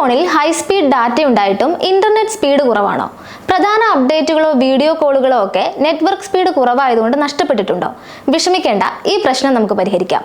ഫോണിൽ high speed data ഉണ്ടായിട്ടും internet speed കുറവാണോ. പ്രധാന അപ്ഡേറ്റുകളോ വീഡിയോ കോളുകളോ ഒക്കെ നെറ്റ്വർക്ക് സ്പീഡ് കുറവായതുകൊണ്ട് നഷ്ടപ്പെട്ടിട്ടുണ്ടോ? വിഷമിക്കേണ്ട ഈ പ്രശ്നം നമുക്ക് പരിഹരിക്കാം.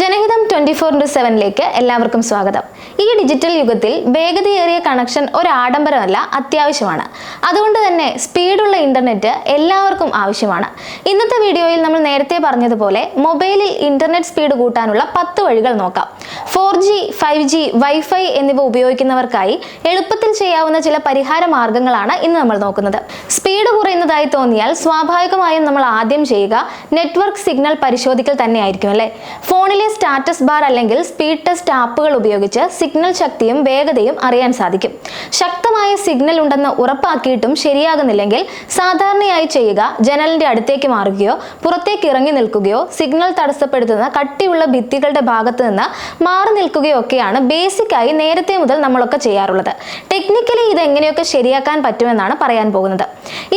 ജനഹിതം ട്വന്റി ഫോർ ഇന്റു സെവനിലേക്ക് എല്ലാവർക്കും സ്വാഗതം. ഈ ഡിജിറ്റൽ യുഗത്തിൽ വേഗതയേറിയ കണക്ഷൻ ഒരു ആഡംബരമല്ല അത്യാവശ്യമാണ്. അതുകൊണ്ട് തന്നെ സ്പീഡുള്ള ഇന്റർനെറ്റ് എല്ലാവർക്കും ആവശ്യമാണ്. ഇന്നത്തെ വീഡിയോയിൽ നമ്മൾ നേരത്തെ പറഞ്ഞതുപോലെ മൊബൈലിൽ ഇന്റർനെറ്റ് സ്പീഡ് കൂട്ടാനുള്ള പത്ത് വഴികൾ നോക്കാം. Four G five G wifi എന്നിവ ഉപയോഗിക്കുന്നവർക്കായി എളുപ്പത്തിൽ ചെയ്യാവുന്ന ചില പരിഹാര മാർഗങ്ങളാണ് ഇന്ന് നമ്മൾ നോക്കുന്നത്. സ്പീഡ് കുറയുന്നതായി തോന്നിയാൽ സ്വാഭാവികമായും നമ്മൾ ആദ്യം ചെയ്യുക നെറ്റ്വർക്ക് സിഗ്നൽ പരിശോധിക്കൽ തന്നെയായിരിക്കും അല്ലേ? ഫോണിലെ സ്റ്റാറ്റസ് ബാർ അല്ലെങ്കിൽ സ്പീഡ് ടെസ്റ്റ് ആപ്പുകൾ ഉപയോഗിച്ച് സിഗ്നൽ ശക്തിയും വേഗതയും അറിയാൻ സാധിക്കും. ശക്തമായ സിഗ്നൽ ഉണ്ടെന്ന് ഉറപ്പാക്കിയിട്ടും ശരിയാകുന്നില്ലെങ്കിൽ സാധാരണയായി ചെയ്യുക ജനലിന്റെ അടുത്തേക്ക് മാറുകയോ പുറത്തേക്ക് ഇറങ്ങി നിൽക്കുകയോ സിഗ്നൽ തടസ്സപ്പെടുത്തുന്ന കട്ടിയുള്ള ഭിത്തികളുടെ ഭാഗത്ത് നിന്ന് മാറി നിൽക്കുകയോ ഒക്കെയാണ് ആയി നേരത്തെ മുതൽ നമ്മളൊക്കെ ചെയ്യാറുള്ളത്. ടെക്നിക്കലി ഇത് എങ്ങനെയൊക്കെ ശരിയാക്കാൻ പറ്റുമെന്നാണ് പറയാൻ പോകുന്നത്.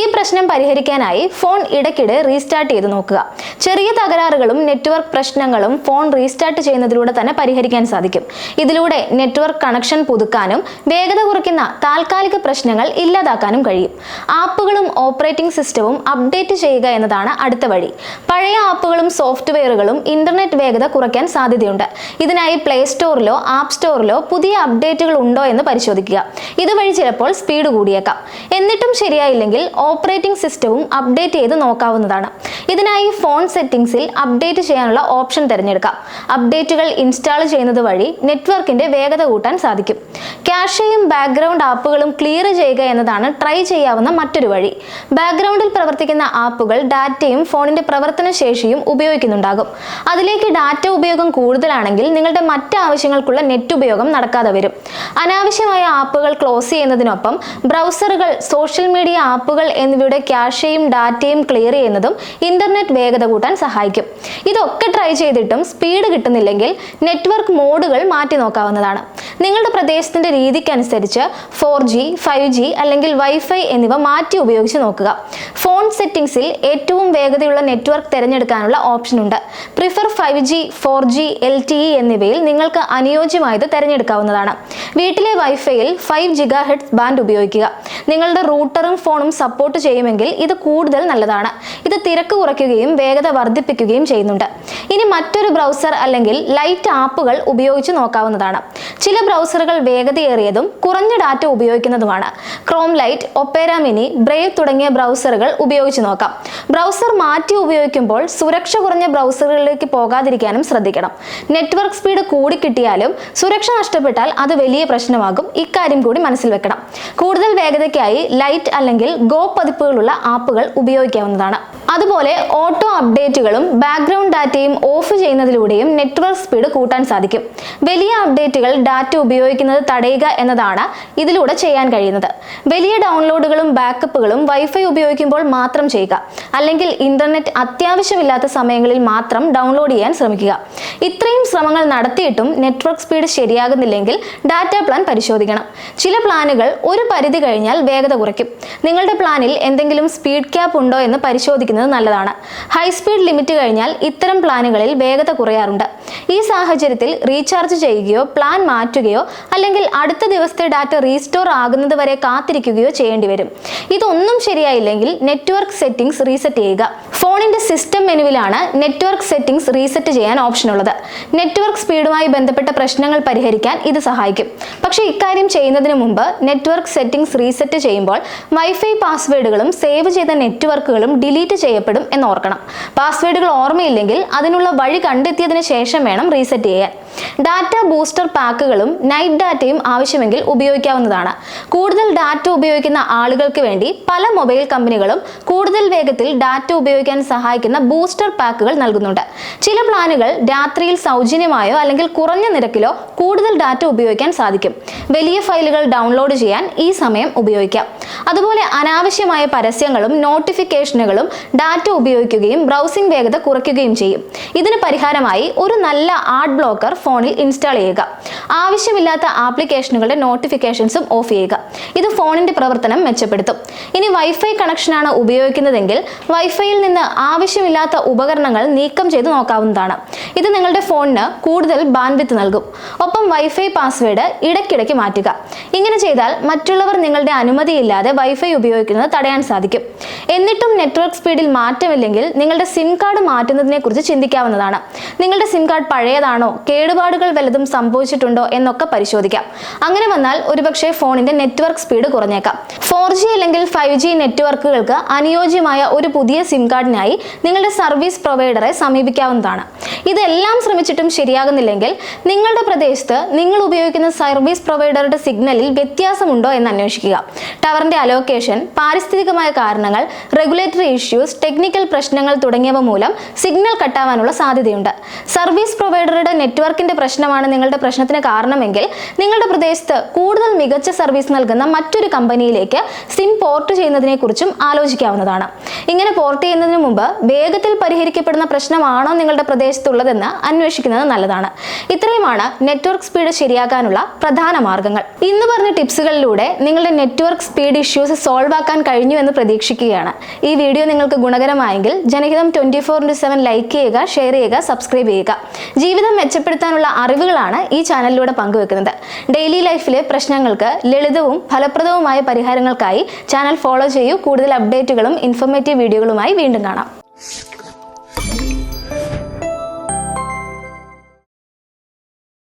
ഈ പ്രശ്നം പരിഹരിക്കാനായി ഫോൺ ഇടയ്ക്കിടെ റീസ്റ്റാർട്ട് ചെയ്ത് നോക്കുക. ചെറിയ തകരാറുകളും നെറ്റ്വർക്ക് പ്രശ്നങ്ങളും ഫോൺ റീസ്റ്റാർട്ട് ചെയ്യുന്നതിലൂടെ തന്നെ പരിഹരിക്കാൻ സാധിക്കും. ഇതിലൂടെ നെറ്റ്വർക്ക് കണക്ഷൻ പുതുക്കാനും വേഗത കുറയ്ക്കുന്ന താൽക്കാലിക പ്രശ്നങ്ങൾ ഇല്ലാതാക്കാനും കഴിയും. ആപ്പുകളും ഓപ്പറേറ്റിംഗ് സിസ്റ്റവും അപ്ഡേറ്റ് ചെയ്യുക എന്നതാണ് അടുത്ത വഴി. പഴയ ആപ്പുകളും സോഫ്റ്റ്വെയറുകളും ഇന്റർനെറ്റ് വേഗത കുറയ്ക്കാൻ സാധ്യതയുണ്ട്. ഇതിനായി പ്ലേ സ്റ്റോറിലോ ആപ്പ് സ്റ്റോറിലോ പുതിയ അപ്ഡേറ്റുകൾ ഉണ്ടോ എന്ന് പരിശോധിക്കുക. ഇതുവഴി ചിലപ്പോൾ സ്പീഡ് കൂടിയേക്കാം. എന്നിട്ടും ശരിയായില്ലെങ്കിൽ ഓപ്പറേറ്റിംഗ് സിസ്റ്റവും അപ്ഡേറ്റ് ചെയ്ത് നോക്കാവുന്നതാണ്. ഇതിനായി ഫോൺ സെറ്റിംഗ്സിൽ അപ്ഡേറ്റ് ചെയ്യാനുള്ള ഓപ്ഷൻ തിരഞ്ഞെടുക്കാം. അപ്ഡേറ്റുകൾ ഇൻസ്റ്റാൾ ചെയ്യുന്നത് വഴി നെറ്റ്വർക്കിന്റെ വേഗത കൂട്ടാൻ സാധിക്കും. ക്യാഷയും ബാക്ക്ഗ്രൗണ്ട് ആപ്പുകളും ക്ലിയർ ചെയ്യുക എന്നതാണ് ട്രൈ ചെയ്യാവുന്ന മറ്റൊരു വഴി. ബാക്ക്ഗ്രൗണ്ടിൽ പ്രവർത്തിക്കുന്ന ആപ്പുകൾ ഡാറ്റയും ഫോണിന്റെ പ്രവർത്തന ശേഷിയും ഉപയോഗിക്കുന്നുണ്ടാകും. അതിലേക്ക് ഡാറ്റ ഉപയോഗം കൂടുതലാണെങ്കിൽ നിങ്ങളുടെ മറ്റ് ആവശ്യങ്ങൾക്കുള്ള നെറ്റ് ഉപയോഗം നടക്കാതെ വരും. അനാവശ്യമായ ആപ്പുകൾ ക്ലോസ് ചെയ്യുന്നതിനൊപ്പം ബ്രൗസറുകൾ സോഷ്യൽ മീഡിയ ആപ്പുകൾ എന്നിവയുടെ ക്യാഷയും ഡാറ്റയും ക്ലിയർ ചെയ്യുന്നതും ഇന്റർനെറ്റ് വേഗത കൂട്ടാൻ സഹായിക്കും. ഇതൊക്കെ ട്രൈ ചെയ്തിട്ടും സ്പീഡ് കിട്ടുന്നില്ലെങ്കിൽ നെറ്റ്വർക്ക് മോഡുകൾ മാറ്റി നോക്കാവുന്നതാണ്. നിങ്ങളുടെ പ്രദേശത്തിന്റെ രീതിക്കനുസരിച്ച് ഫോർ ജി ഫൈവ് ജി അല്ലെങ്കിൽ വൈഫൈ എന്നിവ മാറ്റി ഉപയോഗിച്ച് നോക്കുക. സെറ്റിംഗ്സിൽ ഏറ്റവും വേഗതയുള്ള നെറ്റ്വർക്ക് തിരഞ്ഞെടുക്കാനുള്ള ഓപ്ഷൻ ഉണ്ട്. Prefer five G four G L T E എന്നിവയിൽ നിങ്ങൾക്ക് അനുയോജ്യമായത് തിരഞ്ഞെടുക്കാവുന്നതാണ്. വീട്ടിലെ വൈഫൈയിൽ ഫൈവ് ജിഗാ ഹെഡ്സ് ബാൻഡ് ഉപയോഗിക്കുക. നിങ്ങളുടെ റൂട്ടറും ഫോണും സപ്പോർട്ട് ചെയ്യുമെങ്കിൽ ഇത് കൂടുതൽ നല്ലതാണ്. ഇത് തിരക്ക് കുറയ്ക്കുകയും വേഗത വർദ്ധിപ്പിക്കുകയും ചെയ്യുന്നുണ്ട്. ഇനി മറ്റൊരു ബ്രൗസർ അല്ലെങ്കിൽ ലൈറ്റ് ആപ്പുകൾ ഉപയോഗിച്ച് നോക്കാവുന്നതാണ്. ചില ബ്രൗസറുകൾ വേഗതയേറിയതും കുറഞ്ഞ data ഉപയോഗിക്കുന്നതുമാണ്. Chrome lite Opera mini Brave തുടങ്ങിയ ബ്രൗസറുകൾ ഉപയോഗിച്ച് നോക്കാം. ബ്രൗസർ മാറ്റി ഉപയോഗിക്കുമ്പോൾ സുരക്ഷ കുറഞ്ഞ ബ്രൗസറുകളിലേക്ക് പോകാതിരിക്കാനും ശ്രദ്ധിക്കണം. നെറ്റ്വർക്ക് സ്പീഡ് കൂടി കിട്ടിയാലും സുരക്ഷ നഷ്ടപ്പെട്ടാൽ അത് വലിയ പ്രശ്നമാകും. ഇക്കാര്യം കൂടി മനസ്സിൽ വെക്കണം. കൂടുതൽ വേഗതയ്ക്കായി ലൈറ്റ് അല്ലെങ്കിൽ ഗോ പതിപ്പുകളുള്ള ആപ്പുകൾ ഉപയോഗിക്കാവുന്നതാണ്. അതുപോലെ ഓട്ടോ അപ്ഡേറ്റുകളും ബാക്ക്ഗ്രൗണ്ട് ഡാറ്റയും ഓഫ് ചെയ്യുന്നതിലൂടെയും നെറ്റ്വർക്ക് സ്പീഡ് കൂട്ടാൻ സാധിക്കും. വലിയ അപ്ഡേറ്റുകൾ ഡാറ്റ ഉപയോഗിക്കുന്നത് തടയുക എന്നതാണ് ഇതിലൂടെ ചെയ്യാൻ കഴിയുന്നത്. വലിയ ഡൗൺലോഡുകളും ബാക്കപ്പുകളും വൈഫൈ ഉപയോഗിക്കുമ്പോൾ മാത്രം ചെയ്യുക. അല്ലെങ്കിൽ ഇന്റർനെറ്റ് അത്യാവശ്യമില്ലാത്ത സമയങ്ങളിൽ മാത്രം ഡൗൺലോഡ് ചെയ്യാൻ ശ്രമിക്കുക. ഇത്രയും ശ്രമങ്ങൾ നടത്തിയിട്ടും നെറ്റ്വർക്ക് സ്പീഡ് ശരിയാകുന്നില്ലെങ്കിൽ ഡാറ്റ പ്ലാൻ പരിശോധിക്കണം. ചില പ്ലാനുകൾ ഒരു പരിധി കഴിഞ്ഞാൽ വേഗത കുറയ്ക്കും. നിങ്ങളുടെ പ്ലാനിൽ എന്തെങ്കിലും സ്പീഡ് ക്യാപ്പ് ഉണ്ടോ എന്ന് പരിശോധിക്കുന്നത് നല്ലതാണ്. ഹൈസ്പീഡ് ലിമിറ്റ് കഴിഞ്ഞാൽ ഇത്തരം പ്ലാനുകളിൽ വേഗത കുറയാറുണ്ട്. ഈ സാഹചര്യത്തിൽ റീചാർജ് ചെയ്യുകയോ പ്ലാൻ മാറ്റുകയോ അല്ലെങ്കിൽ അടുത്ത ദിവസത്തെ ഡാറ്റ റീസ്റ്റോർ ആകുന്നത് വരെ കാത്തിരിക്കുകയോ ചെയ്യേണ്ടി വരും. ഇതൊന്നും ശരിയായില്ലെങ്കിൽ നെറ്റ്വർക്ക് സെറ്റിംഗ്സ് റീസെറ്റ് ചെയ്യുക. ഫോണിന്റെ സിസ്റ്റം മെനുവിലാണ് നെറ്റ്വർക്ക് സെറ്റിംഗ്സ് റീസെറ്റ് ചെയ്യാൻ ഓപ്ഷൻ ഉള്ളത്. നെറ്റ്വർക്ക് സ്പീഡുമായി ബന്ധപ്പെട്ട പ്രശ്നങ്ങൾ പരിഹരിക്കാൻ ഇത് സഹായിക്കും. പക്ഷേ ഇക്കാര്യം ചെയ്യുന്നതിന് മുമ്പ് നെറ്റ്വർക്ക് സെറ്റിംഗ്സ് റീസെറ്റ് ചെയ്യുമ്പോൾ വൈഫൈ പാസ്വേഡുകളും സേവ് ചെയ്ത നെറ്റ്വർക്കുകളും ഡിലീറ്റ് ചെയ്യപ്പെടും എന്ന് ഓർക്കണം പാസ്വേഡുകൾ ഓർമ്മയില്ലെങ്കിൽ അതിനുള്ള വഴി കണ്ടെത്തിയതിന് ശേഷം വേണം റീസെറ്റ് ചെയ്യാൻ. ഡാറ്റ ബൂസ്റ്റർ പാക്കുകളും നൈറ്റ് ഡാറ്റയും ആവശ്യമെങ്കിൽ ഉപയോഗിക്കാവുന്നതാണ്. കൂടുതൽ ഡാറ്റ ഉപയോഗിക്കുന്ന ആളുകൾക്ക് വേണ്ടി പല മൊബൈൽ കമ്പനികളും കൂടുതൽ വേഗത്തിൽ ഡാറ്റ ഉപയോഗിക്കാൻ സഹായിക്കുന്ന ബൂസ്റ്റർ പാക്കുകൾ നൽകുന്നുണ്ട്. ചില പ്ലാനുകൾ രാത്രിയിൽ സൗജന്യമായോ അല്ലെങ്കിൽ കുറഞ്ഞ നിരക്കിലോ കൂടുതൽ ഡാറ്റ ഉപയോഗിക്കാൻ സാധിക്കും. വലിയ ഫയലുകൾ ഡൗൺലോഡ് ചെയ്യാൻ ഈ സമയം ഉപയോഗിക്കാം. അതുപോലെ അനാവശ്യമായ പരസ്യങ്ങളും നോട്ടിഫിക്കേഷനുകളും ഡാറ്റ ഉപയോഗിക്കുകയും ബ്രൗസിംഗ് വേഗത കുറയ്ക്കുകയും ചെയ്യും. ഇതിന് പരിഹാരമായി ഒരു നല്ല ആഡ് ബ്ലോക്കർ ഫോണിൽ ഇൻസ്റ്റാൾ ചെയ്യുക. ആവശ്യമില്ലാത്ത ആപ്ലിക്കേഷനുകളുടെ നോട്ടിഫിക്കേഷൻസും ഓഫ് ചെയ്യുക. ഇത് ഫോണിന്റെ പ്രവർത്തനം മെച്ചപ്പെടുത്തും. ഇനി വൈഫൈ കണക്ഷനാണ് ഉപയോഗിക്കുന്നതെങ്കിൽ വൈഫൈയിൽ നിന്ന് ആവശ്യമില്ലാത്ത ഉപകരണങ്ങൾ നീക്കം ചെയ്ത് നോക്കാവുന്നതാണ്. ഇത് നിങ്ങളുടെ ഫോണിന് കൂടുതൽ ബാൻവിത്ത് നൽകും. ഒപ്പം വൈഫൈ പാസ്വേഡ് ഇടയ്ക്കിടയ്ക്ക് മാറ്റുക. ഇങ്ങനെ ചെയ്താൽ മറ്റുള്ളവർ നിങ്ങളുടെ അനുമതിയില്ലാതെ വൈഫൈ ഉപയോഗിക്കുന്നത് തടയാൻ സാധിക്കും. എന്നിട്ടും നെറ്റ്വർക്ക് സ്പീഡിൽ മാറ്റമില്ലെങ്കിൽ നിങ്ങളുടെ സിം കാർഡ് മാറ്റുന്നതിനെ കുറിച്ച് ചിന്തിക്കാവുന്നതാണ്. നിങ്ങളുടെ സിം കാർഡ് പഴയതാണോ കേടുപാടുകൾ വല്ലതും സംഭവിച്ചിട്ടുണ്ടോ എന്നൊക്കെ പരിശോധിക്കാം. അങ്ങനെ വന്നാൽ ഒരുപക്ഷെ ഫോണിന്റെ നെറ്റ്വർക്ക് സ്പീഡ് കുറഞ്ഞേക്കാം. ഫോർ ജി അല്ലെങ്കിൽ ഫൈവ് ജി നെറ്റ്വർക്കുകൾക്ക് അനുയോജ്യമായ ഒരു പുതിയ സിം കാർഡിനായി നിങ്ങളുടെ സർവീസ് പ്രൊവൈഡറെ സമീപിക്കാവുന്നതാണ്. ഇതെല്ലാം ശ്രമിച്ചിട്ടും ശരിയാകുന്നില്ലെങ്കിൽ നിങ്ങളുടെ പ്രദേശത്ത് നിങ്ങൾ ഉപയോഗിക്കുന്ന സർവീസ് പ്രൊവൈഡറുടെ സിഗ്നലിൽ വ്യത്യാസമുണ്ടോ എന്ന് അന്വേഷിക്കുക. ടവറിന്റെ അലോക്കേഷൻ പാരിസ്ഥിതികമായ കാരണങ്ങൾ റെഗുലേറ്ററി ഇഷ്യൂസ് ടെക്നിക്കൽ പ്രശ്നങ്ങൾ തുടങ്ങിയവ മൂലം സിഗ്നൽ കട്ടാവാനുള്ള സാധ്യതയുണ്ട്. സർവീസ് പ്രൊവൈഡറുടെ നെറ്റ്വർക്കിന്റെ പ്രശ്നമാണ് നിങ്ങളുടെ പ്രശ്നത്തിന് കാരണമെങ്കിൽ നിങ്ങളുടെ പ്രദേശത്ത് കൂടുതൽ മികച്ച സർവീസ് നൽകുന്ന മറ്റൊരു കമ്പനിയിലേക്ക് സിം പോർട്ട് ചെയ്യുന്നതിനെക്കുറിച്ചും ആലോചിക്കാവുന്നതാണ്. ഇങ്ങനെ പോർട്ട് ചെയ്യുന്നതിന് മുമ്പ് വേഗത്തിൽ പരിഹരിക്കപ്പെടുന്ന പ്രശ്നമാണോ നിങ്ങളുടെ പ്രദേശത്തുള്ളതെന്ന് അന്വേഷിക്കുന്നത് നല്ലതാണ്. ഇത്രയുമാണ് നെറ്റ്വർക്ക് സ്പീഡ് ശരിയാക്കാനുള്ള പ്രധാന മാർഗങ്ങൾ. ഇന്ന് പറഞ്ഞ ടിപ്സുകളിലൂടെ നിങ്ങളുടെ നെറ്റ്വർക്ക് സ്പീഡ് ഇഷ്യൂസ് സോൾവ് ആക്കാൻ കഴിഞ്ഞു എന്ന് പ്രതീക്ഷിക്കുകയാണ്. ഈ വീഡിയോ നിങ്ങൾക്ക് ഗുണകരമായെങ്കിൽ Janahitham twenty four into seven like ചെയ്യുക ഷെയർ ചെയ്യുക സബ്സ്ക്രൈബ് ചെയ്യുക. ജീവിതം മെച്ചപ്പെടുത്താനുള്ള അറിവുകളാണ് ഈ ചാനലിലൂടെ പങ്കുവെക്കുന്നത്. ഡെയിലി ലൈഫിലെ പ്രശ്നങ്ങൾക്ക് ലളിതവും ഫലപ്രദവുമായ പരിഹാരങ്ങൾക്കായി ചാനൽ ഫോളോ ചെയ്യൂ. കൂടുതൽ അപ്ഡേറ്റുകളും ഇൻഫോർമേറ്റീവ് വീഡിയോകളുമായി വീണ്ടും കാണാം